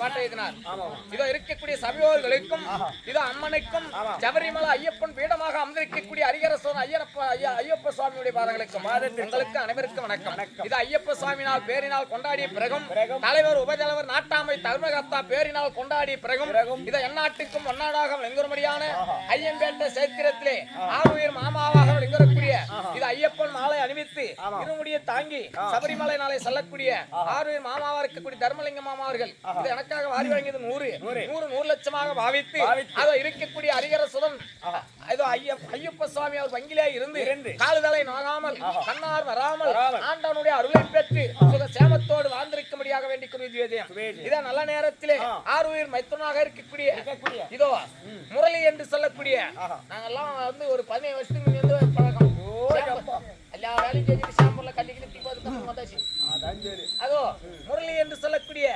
பாட்டை எழுதினார். இதோ இருக்கக்கூடிய சபையோர்களுக்கும் இதோ அம்மனுக்கும் சபரிமலை ஐயப்பன் பீடமாக அமர்ந்திருக்கக்கூடிய அரிகரசோன் ஐயப்ப ஐயா ஐயப்ப சுவாமியுடைய பாதங்களுக்கும் உங்களுக்கு அனைவருக்கும் வணக்கம். இது ஐயப்ப சுவாமினால் பேரினால் கொண்டாடிய பிறகும் தலைவர் உபதலைவர் நாட்டாமை தர்மகர்த்தா பேரினால் கொண்டாடிய பிறகும் இதை எந்நாட்டுக்கும் ஒன்னாடாக ஐயம்பேட்டை சேத்திரத்திலே ஆறுயிர் மாமாவாக இது ஐயப்பன் மாலை அணிவித்து இருமுடியை தாங்கி சபரிமலை நாளை செல்லக்கூடிய ஆறுயிர் மாமாவா இருக்கக்கூடிய தர்மலிங்க மாமா அவர்கள் இது எனக்காக வாரி வழங்கியது நூறு. நூறு. நூறு லட்சமாக பாவித்து அதோ இருக்கக்கூடிய அரிகரசுடன் இதோ ஐயப் ஐயப்ப சுவாமி அவர் வங்கிலே இருந்து காலுதலை நோகாமல் கண்ணார் வராமல் ஆண்டவனுடைய அருளை பெற்று சுக சேமத்தோடு வாழ்ந்திருக்கும்படியாக வேண்டிக் கொள்வது இதை நல்ல நேரத்திலே ஆறுயிர் மைத்துனாக இருக்கக்கூடிய இதோ முரளி என்று சொல்லக்கூடிய நாங்கெல்லாம் வந்து ஒரு பதினேழு வருஷத்துக்கு பழக்கம். சாம்பல். எல்லா வேலையும் செஞ்சுட்டு சாம்பல்ல கட்டிக்கிட்டு தீ பார்த்து தப்பு வந்தாச்சு அதோ முரளி என்று சொல்லக்கூடிய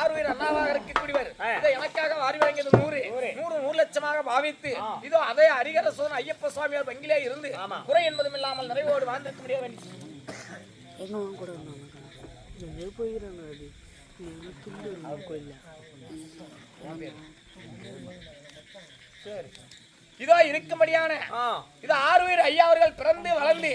ஆறுயிர் அண்ணாவாக இருக்கக்கூடியவர் இதை எனக்காக வாரி வழங்கியது நூறு நூறு நூறு லட்சமாக பாவித்து இதோ அதே ஹரிகர சோதன் ஐயப்ப சுவாமியார் வங்கிலே இருந்து குறை என்பதும் இல்லாமல் நிறைவோடு வாழ்ந்திருக்க முடிய வேண்டி கூட அது கோயில்ல இதோ இருக்கும்படியான இது ஆறுயிர் ஐயா அவர்கள் பிறந்து வளர்ந்து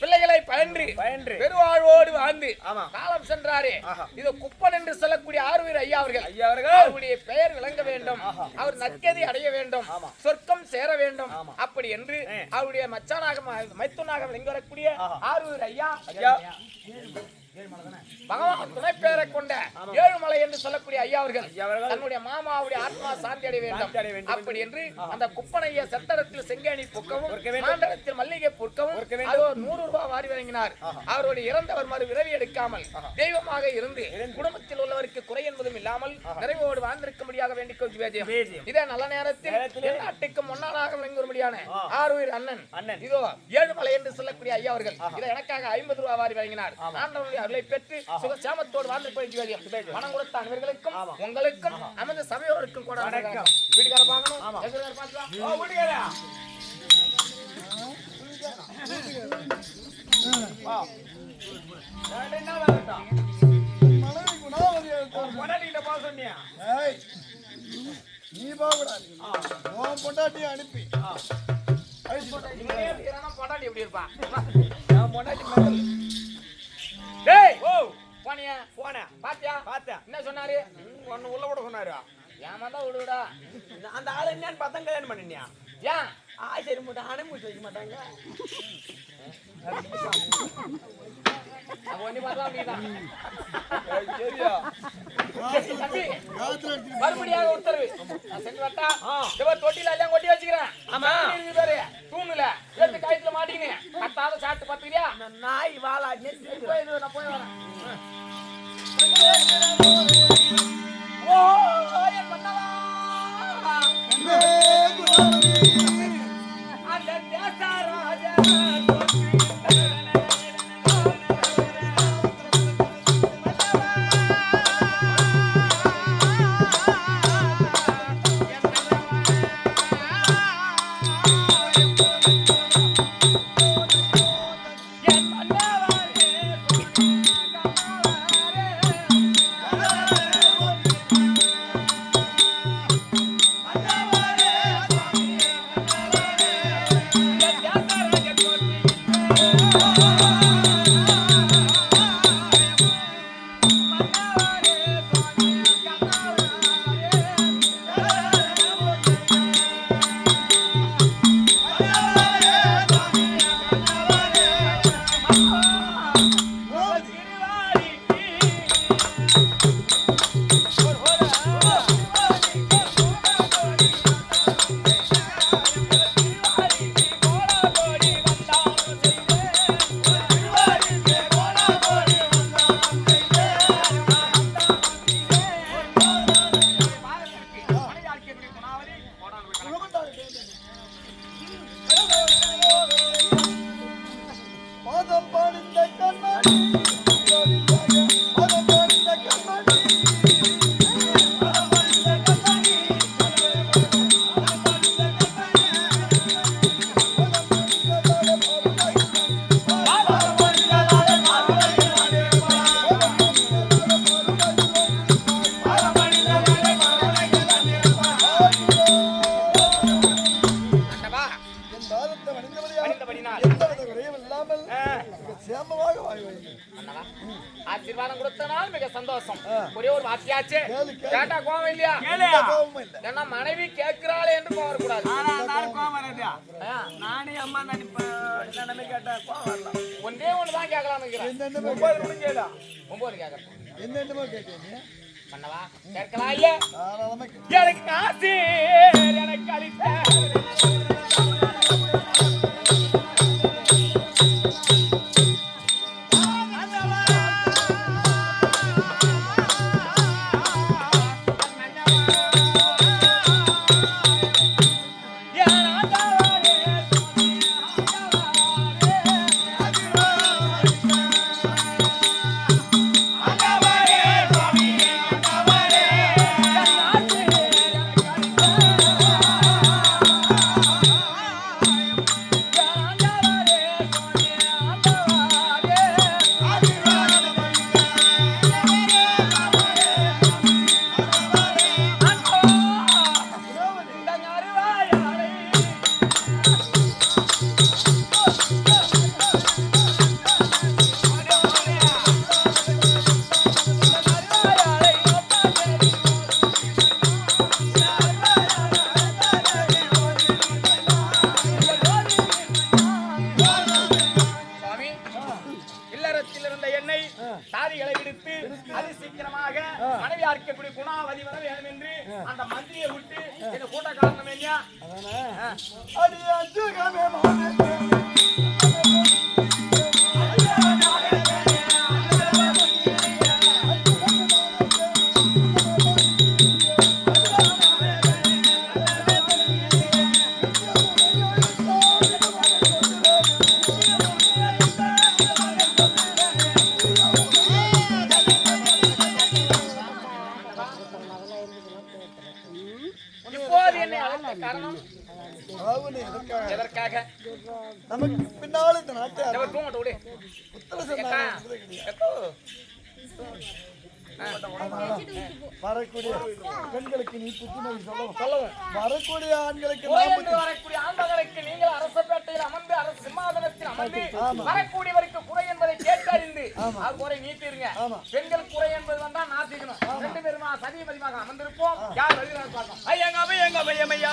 பிள்ளைகளை பயின்று பயின்று. பெருவாழ்வோடு வாழ்ந்து. காலம் சென்றாரே. இது குப்பன் என்று சொல்லக்கூடிய ஆறுயிர் ஐயா அவர்கள். ஐயா அவர்கள். அவருடைய பெயர் விளங்க வேண்டும். அவர் நற்கதி அடைய வேண்டும். சொர்க்கம் சேர வேண்டும். அப்படி என்று அவருடைய மச்சானாக மைத்துனாக விளங்கி வரக்கூடிய ஆறுயிர் ஐயா ஐயா. பகவான் துணை பெயரை கொண்ட ஏழுமலை என்று சொல்லக்கூடிய ஐயா அவர்கள் தன்னுடைய மாமாவுடைய ஆத்மா சாந்தி அடைய வேண்டும். அப்படி என்று அந்த குப்பனைய செத்தடத்தில் செங்கேணி புக்கவும். மாண்டடத்தில் மல்லிகை புற்கவும். அது நூறு ரூபாய் வாரி வழங்கினார் அவருடைய இறந்தவர் மறு விரவி எடுக்காமல் தெய்வமாக இருந்து குடும்பத்தில் உள்ளவருக்கு குறை என்பதும் இல்லாமல் நிறைவோடு வாழ்ந்திருக்கும்படியாக வேண்டிக் வேதியம். இதே நல்ல நேரத்தில் நாட்டுக்கு முன்னாளாக விளங்கும்படியான ஆறுயிர் அண்ணன் அண்ணன். இதோ ஏழுமலை என்று சொல்லக்கூடிய ஐயா அவர்கள் இதை எனக்காக ஐம்பது ரூபாய் வாரி வழங்கினார் ஆண்டவனுடைய அருளை பெற்று சுகசாமத்தோடு வாழ்ந்து போய் பணம் கொடுத்த அனைவர்களுக்கும் உங்களுக்கும் நமது சபையோருக்கும் கூட வணக்கம். வீட்டுக்கார பார்க்கணும். வீட்டுக்காரா? என்ன வேலைட்டோம்? உன் பொண்டாட்டிகிட்ட போக சொன்னியா? நீ போகக்கூடாது. உன் பொண்டாட்டியை அனுப்பி. பொண்டாட்டி எப்படி இருப்பான் என் பொண்டாட்டி. டேய் ஓ, போனியா போனேன். பாத்தியா பார்த்தேன். என்ன சொன்னாரு ஒண்ணு உள்ள விட சொன்னாரு. ஏமாந்தா விடுடா அந்த ஆளு என்னன்னு பார்த்தா கல்யாணம் பண்ணினியா? ஏன் ஆ, சரி, மட்டும் அனுமதி வைக்க மாட்டாங்க. அப்ப ஒண்ணு பார்த்தா அப்படிதான் சரியா? தம்பி காத்துல அடிச்சு மறுபடியாக உத்தரவு நான் சென்று வரட்டா ஆ. இவர் தொட்டில எல்லாம் கொட்டி வச்சுக்கிறேன் ஆமா. தண்ணி இருக்குது பாரு தூணுல எடுத்து கயித்துல மாட்டிங்க கட்டாத சாப்பிட்டு பாத்துக்கிறியா அந்த நாய் வாழா நெத்தி போய் இது, நான் போய் வரேன் ஓ என் ஆசீர்வாதம் கொடுத்தனால் மிக சந்தோஷம். ஒரே ஒரு வார்த்தையாச்சு. கேட்டா கோவம் இல்லையா? ஏன்னா அம்மா நினைப்பு கேட்டா கோவம் வரலாம் பண்ணவா கேட்கலாம் இல்லையா? எனக்கு ஆசை. தாரிகளை விடுத்து அது சீக்கிரமாக மனைவியா இருக்கக்கூடிய குணாவதி வர வேண்டும் என்று அந்த மந்திரியை விட்டு இந்த கூட்ட காரணம் என்ன நமக்கு பின்னால இந்த நாட்டை? வரக்கூடிய பெண்களுக்கு நீ புத்துணர்வு சொல்லவும் சொல்லவும் வரக்கூடிய ஆண்களுக்கு வரக்கூடிய ஆண்மகனுக்கு நீங்கள் அரசப்பேட்டையில் அமர்ந்து அரசு சிம்மாசனத்தில் அமர்ந்து. வரக்கூடியவருக்கு குறை என்பதை கேட்டறிந்து அது குறை நீட்டிருங்க. பெண்கள் குறை என்பது வந்தா நாத்திக்கணும். ரெண்டு பேருமா சதி மதிமாக அமர்ந்திருப்போம் யார் ஐயங்க ஐயங்க ஐயமையா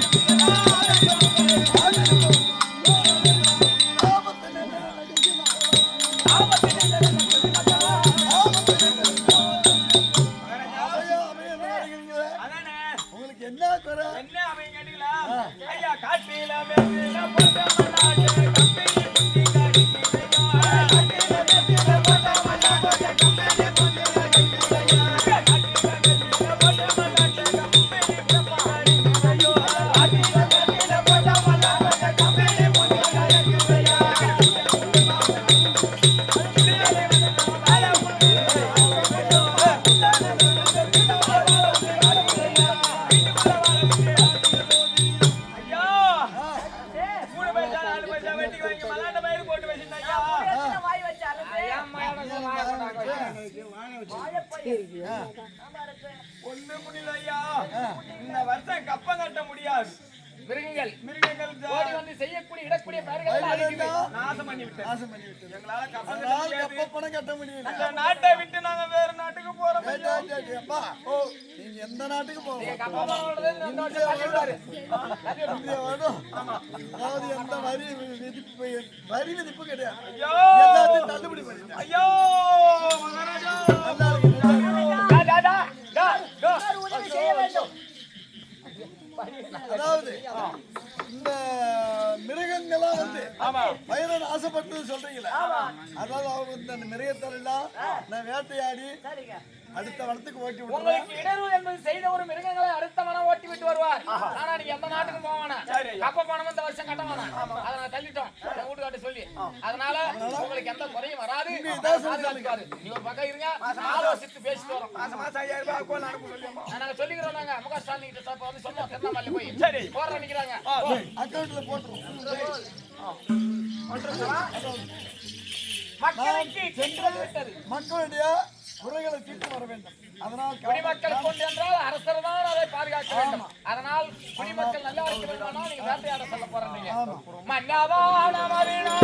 காட்டில மேல நாசம் பண்ணி விட்டேன் நாசம் பண்ணி விட்டது. எங்களால கப்பம் கட்ட அதனால் முடியாது கப்ப பணம் கட்ட முடியல. இந்த நாட்டை விட்டு நாங்க வேற நாட்டுக்கு போறோம் அப்பா, நீங்க எந்த நாட்டுக்கு கப்பா வேணும். அதாவது எந்த வரி விதிப்பு வரி விதிப்பு கிடையாது. ஐயோ! தள்ளுபடி மகாராஜா. அதாவது இந்த மிருகங்கள்லாம் வந்து பயிரன் ஆசைப்பட்டது சொல்றீங்களே? அதாவது அவங்க இந்த மிருகத்தை எல்லாம் நான் வேட்டையாடி அடுத்த வனத்துக்கு ஓட்டி உங்களுக்கு இடர்வு என்பது செய்த ஒரு மிருகங்களை அடுத்த மனம் ஓட்டி விட்டு வருவார். ஆனா நீங்க எந்த நாட்டுக்கும் போக வேணாம் கப்ப பணம் இந்த வருஷம் கட்ட வேணாம் அதை நான் தள்ளிட்டோம். என் வீட்டுக்காட்ட சொல்லி. அதனால உங்களுக்கு எந்த குறையும் வராது. நீ ஒரு பக்கம் இருங்க. ஆலோசித்து பேசிட்டு வரோம். நாங்க சொல்லிக்கிறோம் நாங்க. முக ஸ்டாலின் கிட்ட வந்து சொன்னோம். திருவண்ணாமலை போய். சரி. போற நிக்கிறாங்க. அக்கௌண்ட்ல போட்டுருவோம். மக்களுக்கு நான் சென்று விட்டது மக்களுடைய குறைகளை தீர்த்து வர வேண்டும். அதனால் குடிமக்கள் கொண்டு என்றால் அரசர் தான் அதை பாதுகாக்க வேண்டும். அதனால் குடிமக்கள் நல்லா இருக்கிறதுனா நீங்க வேட்டையாட சொல்ல போறீங்க மறுநாட்டில்